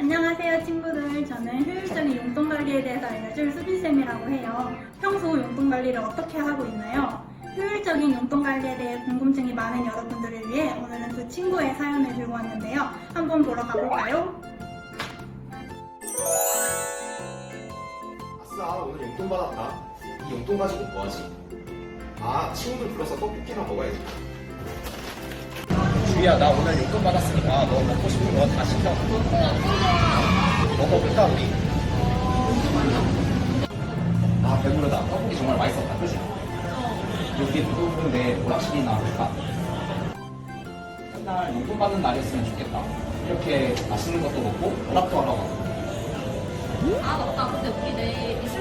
안녕하세요 친구들 저는 효율적인 용돈 관리에 대해서 알려줄 수빈쌤이라고 해요 평소 용돈 관리를 어떻게 하고 있나요? 효율적인 용돈 관리에 대해 궁금증이 많은 여러분들을 위해 오늘은 두 친구의 사연을 들고 왔는데요 한번 보러 가볼까요? 아싸 오늘 용돈 받았다 이 용돈 가지고 뭐하지? 아 친구들 불러서 떡볶이나 먹어야지 주희야 나 오늘 용돈 받았으니까 너 먹고 싶은 거 다 시켜 먹어볼까 우리? 아 배부르다 떡볶이 정말 맛있었다 그지? 여기 누구인데 오락실이나 할까? 맨날 용돈 받는 날이었으면 좋겠다 이렇게 맛있는 것도 먹고 오락도 하러 가고 아 맞다 근데 우리 내일 미술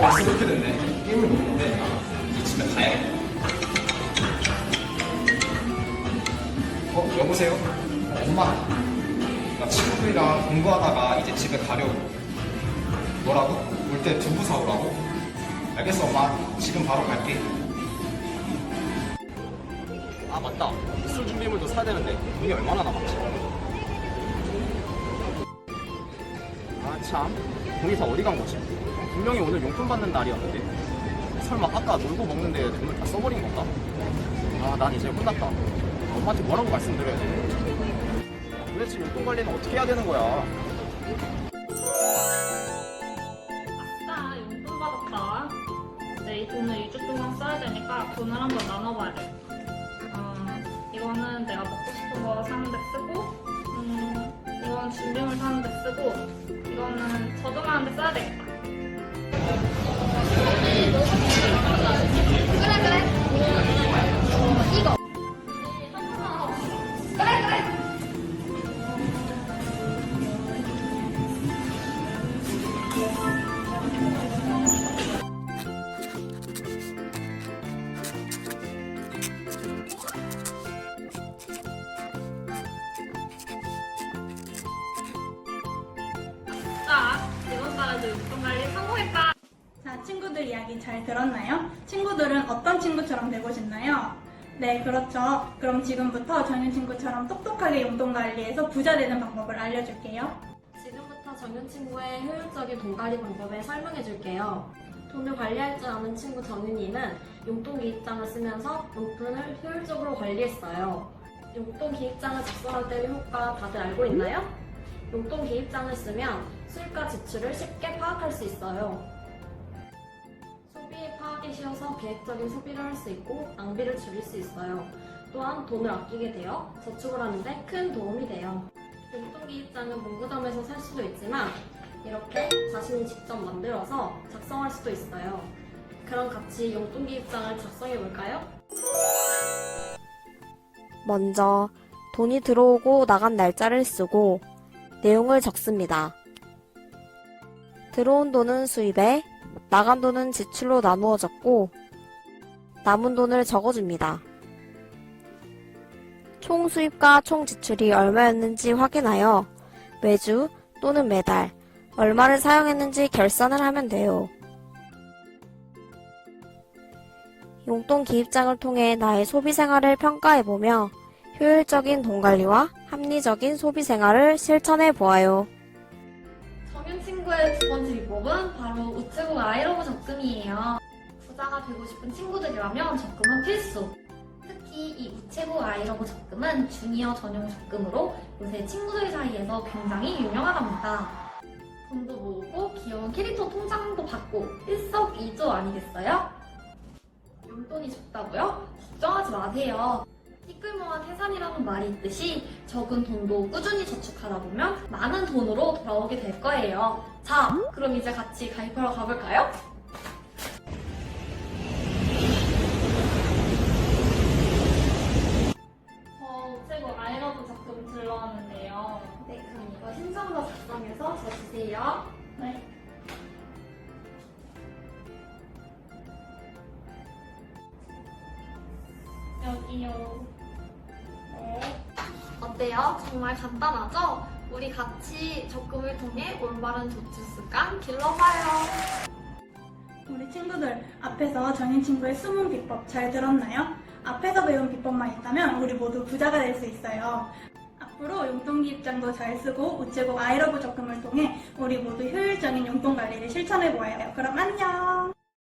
맛이 이렇게 됐네 게임을 먹는데 이 집에 가야겠다 어 여보세요? 어, 엄마 나 친구들이랑 공부하다가 이제 집에 가려고 뭐라고? 올 때 두부 사오라고? 알겠어 엄마 지금 바로 갈게 아 맞다 술 준비물도 사야 되는데 돈이 얼마나 남았지? 아참 돈이 다 어디 간 거지? 분명히 오늘 용돈 받는 날이었는데 설마 아까 놀고 먹는데 돈을 다 써버린 건가? 아 난 이제 혼났다 엄마한테 뭐라고 말씀드려야 돼? 도대체 용돈 관리는 어떻게 해야 되는 거야? 아싸 용돈 받았다 이제 이 돈을 2주 동안 써야 되니까 돈을 한번 나눠봐야 돼 어, 이거는 내가 먹고 싶은 거 사는데 쓰고 음, 이건 준비물 사는데 쓰고 이거는 저금하는데 써야 되겠다 이번 달에도 용돈 관리 성공했다 자 친구들 이야기 잘 들었나요? 친구들은 어떤 친구처럼 되고 싶나요? 네 그렇죠 그럼 지금부터 정윤 친구처럼 똑똑하게 용돈 관리해서 부자 되는 방법을 알려줄게요 지금부터 정윤 친구의 효율적인 돈 관리 방법을 설명해 줄게요. 돈을 관리할 줄 아는 친구 정윤이는 용돈 기입장을 쓰면서 용돈을 효율적으로 관리했어요. 용돈 기입장을 작성할 때의 효과 다들 알고 있나요? 용돈 기입장을 쓰면 수입과 지출을 쉽게 파악할 수 있어요. 소비의 파악이 쉬워서 계획적인 소비를 할 수 있고 낭비를 줄일 수 있어요. 또한 돈을 아끼게 되어 저축을 하는데 큰 도움이 돼요. 용돈 기입장은 문구점에서 살 수도 있지만 이렇게 자신이 직접 만들어서 작성할 수도 있어요. 그럼 같이 용돈 기입장을 작성해 볼까요? 먼저 돈이 들어오고 나간 날짜를 쓰고 내용을 적습니다. 들어온 돈은 수입에, 나간 돈은 지출로 나누어 적고 남은 돈을 적어줍니다. 총 수입과 총 지출이 얼마였는지 확인하여 매주 또는 매달 얼마를 사용했는지 결산을 하면 돼요. 용돈 기입장을 통해 나의 소비 생활을 평가해보며 효율적인 돈 관리와 합리적인 소비 생활을 실천해 보아요. 정윤 친구의 두 번째 비법은 바로 우체국 아이러브 적금이에요. 부자가 되고 싶은 친구들이라면 적금은 필수. 특히 이 우체국 아이러브 적금은 주니어 전용 적금으로 요새 친구들 사이에서 굉장히 유명하답니다. 돈도 모으고 귀여운 캐릭터 통장도 받고 일석이조 아니겠어요? 용돈이 적다고요? 걱정하지 마세요. 티끌 모아 태산이라는 말이 있듯이 적은 돈도 꾸준히 저축하다 보면 많은 돈으로 돌아오게 될 거예요. 자, 그럼 이제 같이 가입하러 가볼까요? 저 우체국 아이러브 적금 들러왔는데요. 네, 그럼 이거 신청서 작성해서 저 주세요. 네. 할게요. 네. 어때요? 정말 간단하죠? 우리 같이 적금을 통해 올바른 저축 습관 길러봐요. 우리 친구들 앞에서 정인 친구의 숨은 비법 잘 들었나요? 앞에서 배운 비법만 있다면 우리 모두 부자가 될 수 있어요. 앞으로 용돈기 입장도 잘 쓰고 우체국 아이러브 적금을 통해 우리 모두 효율적인 용돈 관리를 실천해 보아요. 그럼 안녕!